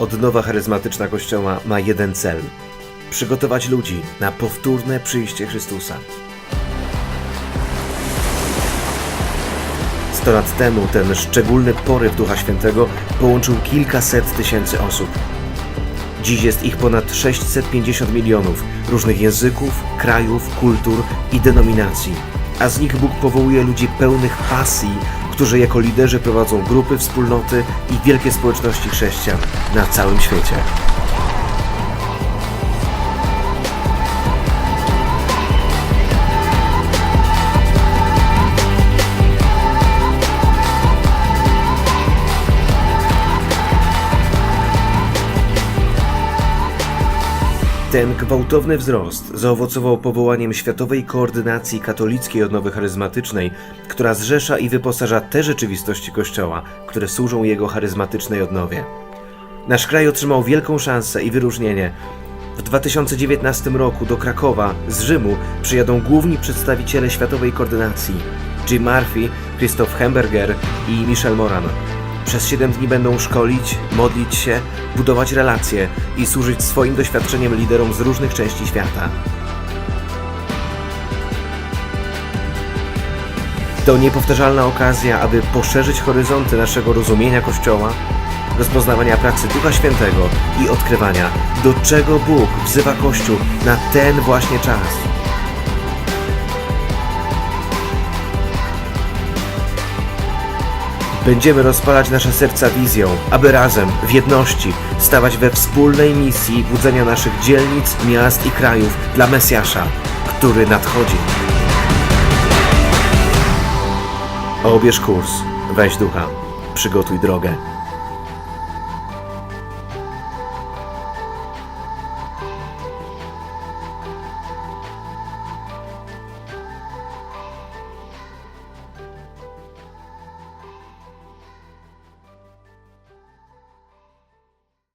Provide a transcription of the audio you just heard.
Odnowa charyzmatyczna Kościoła ma jeden cel: przygotować ludzi na powtórne przyjście Chrystusa. Sto lat temu ten szczególny poryw Ducha Świętego połączył kilkaset tysięcy osób. Dziś jest ich ponad 650 milionów różnych języków, krajów, kultur i denominacji, a z nich Bóg powołuje ludzi pełnych pasji, którzy jako liderzy prowadzą grupy, wspólnoty i wielkie społeczności chrześcijan na całym świecie. Ten gwałtowny wzrost zaowocował powołaniem Światowej Koordynacji Katolickiej Odnowy Charyzmatycznej, która zrzesza i wyposaża te rzeczywistości Kościoła, które służą jego charyzmatycznej odnowie. Nasz kraj otrzymał wielką szansę i wyróżnienie. W 2019 roku do Krakowa z Rzymu przyjadą główni przedstawiciele Światowej Koordynacji Jim Murphy, Christoph Hemberger i Michel Moran. Przez 7 dni będą szkolić, modlić się, budować relacje i służyć swoim doświadczeniem liderom z różnych części świata. To niepowtarzalna okazja, aby poszerzyć horyzonty naszego rozumienia Kościoła, rozpoznawania pracy Ducha Świętego i odkrywania, do czego Bóg wzywa Kościół na ten właśnie czas. Będziemy rozpalać nasze serca wizją, aby razem, w jedności, stawać we wspólnej misji budzenia naszych dzielnic, miast i krajów dla Mesjasza, który nadchodzi. Obierz kurs, weź ducha, przygotuj drogę.